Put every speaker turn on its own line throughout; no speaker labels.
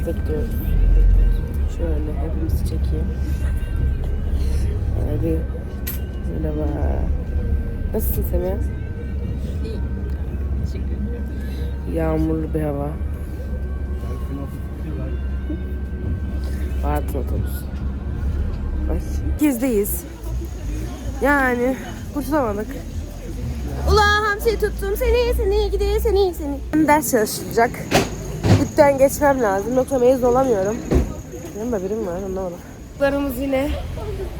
merkeze gidiyoruz. Şöyle hepimizi çekeyim. Abi. Merhaba. Nasılsın Semih?
İyi. Teşekkür ederim.
Yağmurlu bir hava. Bartın otobüsü. Ay, gizdeyiz. Yani kurtulamadık. Ula hamsi tuttum seni seni gidi seni seni. Ders çalışılacak. Lütfen geçmem lazım yoksa mezun olamıyorum. Benim haberim var anlamadım. Konuklarımız yine.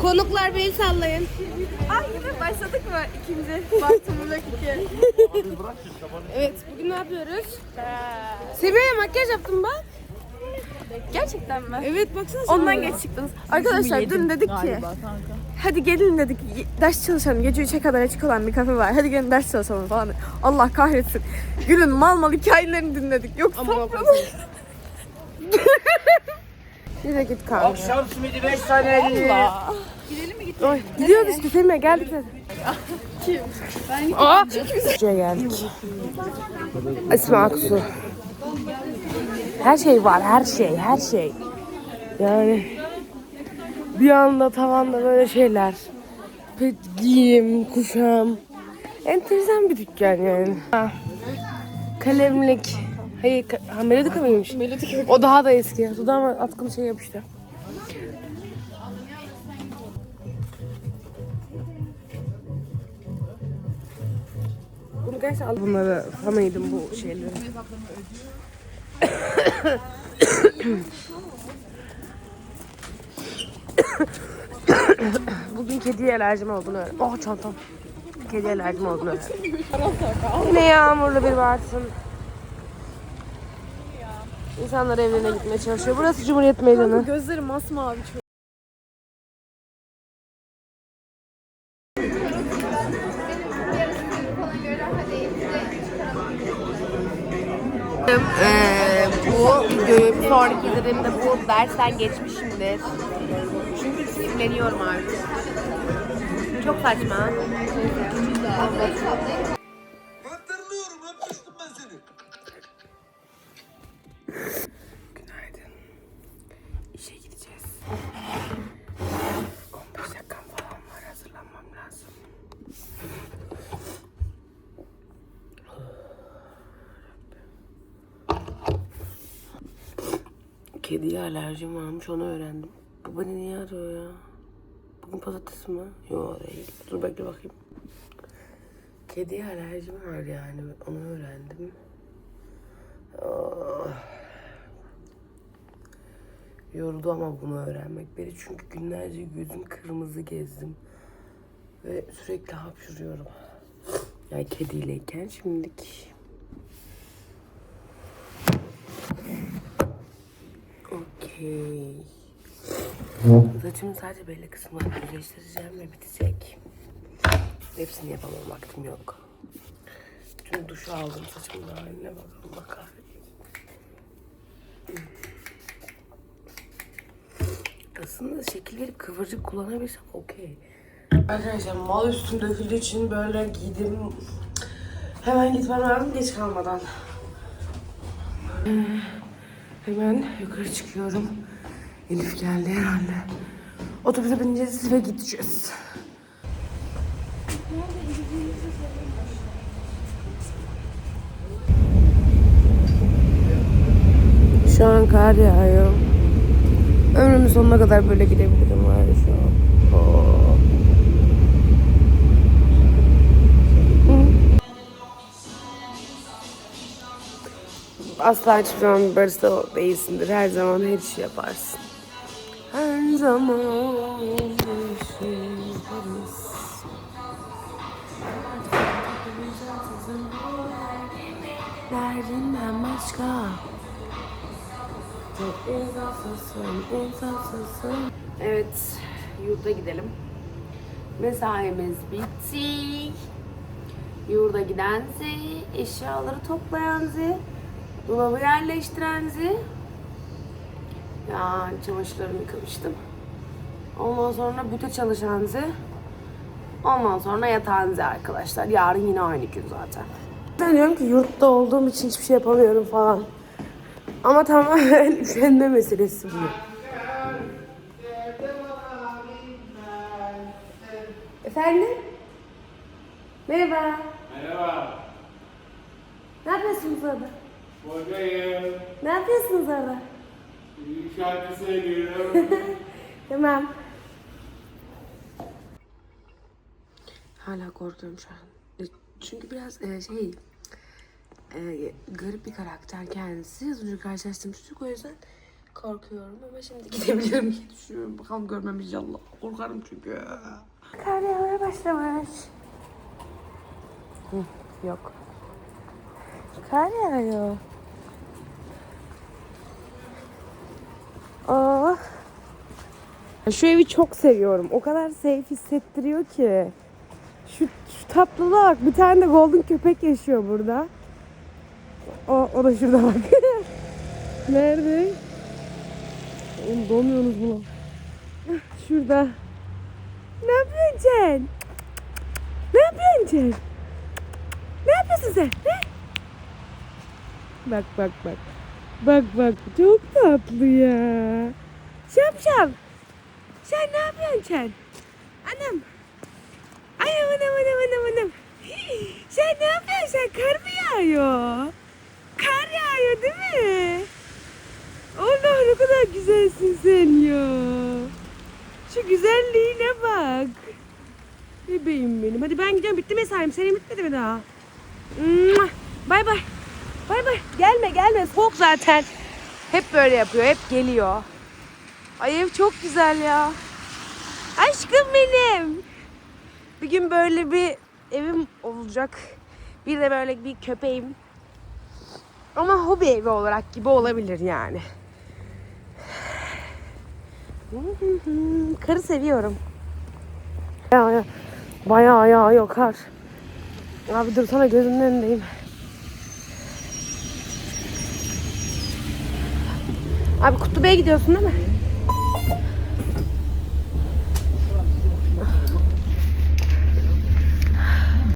Konuklar beni sallayın.
Ay yine başladık mı ikinci Bartın'da iki?
Evet bugün ne yapıyoruz? Semih'e makyaj yaptım bak.
Gerçekten mi?
Evet baksana
Ondan geç çıktınız.
Arkadaşlar dün dedik ki hadi gelin dedik ders çalışalım. Gece 3'e kadar açık olan bir kafe var. Hadi gelin ders çalışalım falan. Allah kahretsin. Gülün mal mal hikayelerini dinledik. Yok sapranı. Yine git kahve.
Akşam simidi 5 tane 50.
Gidelim mi gidelim?
Oy, gidiyoruz işte Semih'e geldik zaten.
Kim? Ben
Aa! Şuraya geldik. İsmi Aksu. Her şey var, her şey, her şey. Yani bir anda tavanda böyle şeyler. Pet giyim, kuşam. Enteresan bir dükkan yani. Ha. Kalemlik. Hayır, ka- ha, Melodika mıymış? Melodika. O daha da eski. Dudağıma atkılı şey yapıştı. Bunu gerçekten al. Bunları fanıydım bu şeyleri. Bugün kediye alerjim olduğunu öğrendim. Oh çantam. Kedi alerjim olduğunu öğrendim. Yine yağmurlu bir varsın. İnsanlar evlerine gitmeye çalışıyor. Burası Cumhuriyet Meydanı.
Gözleri masmavi çok.
Ee, bu videoyu sonraki izlediğimde bu dersten geçmişimdir. Sinirleniyorum artık. Çok saçma.
Hatırlıyorum öpmüştüm ben seni.
Günaydın. İşe gideceğiz. 15 dakikam falan var. Hazırlanmam lazım. Kediye alerjim varmış onu öğrendim. Bu beni niye arıyor ya? Bugün pazartesi mi? Yok değil. Dur bekle bakayım. Kediye alerjim var yani onu öğrendim. Oh. Yordu ama bunu öğrenmek beni çünkü günlerce gözüm kırmızı gezdim. Ve sürekli hapşuruyorum. Yani kediyleyken şimdilik. Okey. Saçımın sadece belli kısımlarını düzleştireceğim ve bitecek. Hepsini yapamam vaktim yok. Dün duş aldım saçımın haline bak Allah kahretsin. Aslında şekil verip kıvırcık kullanabilsem okey. Arkadaşlar mal üstüm döküldüğü için böyle giydim. Hemen gitmem lazım geç kalmadan. Ee, hemen yukarı çıkıyorum. Elif geldi herhalde. Otobüse bineceğiz ve gideceğiz. Şu an kar yağıyor. Ömrümün sonuna kadar böyle gidebilirim var ya şu an. Asla hiçbir zaman barista değilsindir. Her zaman her işi yaparsın. Zaman yaparız. Derdinden başka. Evet, yurda gidelim. Mesaimiz bitti. Yurda gidenzi, eşyaları toplayanzi, dolabı yerleştirenzi. Ya çamaşırlarımı yıkamıştım. Ondan sonra büte çalışanzi. Ondan sonra yatağınızı arkadaşlar. Yarın yine aynı gün zaten. Ben diyorum ki yurtta olduğum için hiçbir şey yapamıyorum falan. Ama tamamen üşenme meselesi bu. Efendim? Merhaba.
Merhaba,
Ne yapıyorsunuz orada?
buradayım.
Ne yapıyorsunuz orada?
Bir şarkı söylüyorum.
Tamam. Hala korkuyorum şu an. E, Çünkü biraz e, şey e, garip bir karakter kendisi. Az önce karşılaştırmıştık o yüzden korkuyorum ama şimdi gidebilirim diye düşünüyorum. Bakalım görmem inşallah. Korkarım çünkü. Kar yağmaya başlamış. Hı, yok. Kar yağıyor. Oh. Şu evi çok seviyorum. O kadar safe hissettiriyor ki. Şu, şu tatlılığa bak. Bir tane de golden köpek yaşıyor burada. O, o da şurada bak. Nerede? Oğlum donuyorsunuz bunu. Şurada. Ne yapıyorsun sen? Ne yapıyorsun sen? Ne yapıyorsun sen? Ne? Bak bak bak. Bak bak çok tatlı ya. Şapşal. Sen ne yapıyorsun sen? Anam. Anam anam anam anam anam. Sen ne yapıyorsun sen? Kar mı yağıyor? Kar yağıyor değil mi? Allah ne kadar güzelsin sen ya. Şu güzelliğine bak. Bebeğim benim. Hadi ben gidiyorum. Bitti mesaim. Senin bitmedi mi daha? Bay bay. Bay bay. Gelme gelme. Soğuk zaten. Hep böyle yapıyor. Hep geliyor. Ay ev çok güzel ya. Aşkım benim. Bir gün böyle bir evim olacak. Bir de böyle bir köpeğim. Ama hobi evi olarak gibi olabilir yani. Karı seviyorum. Ya ya. Bayağı yağıyor kar. Abi dur sana gözümün önündeyim. Abi Kutlu Bey'e gidiyorsun değil mi?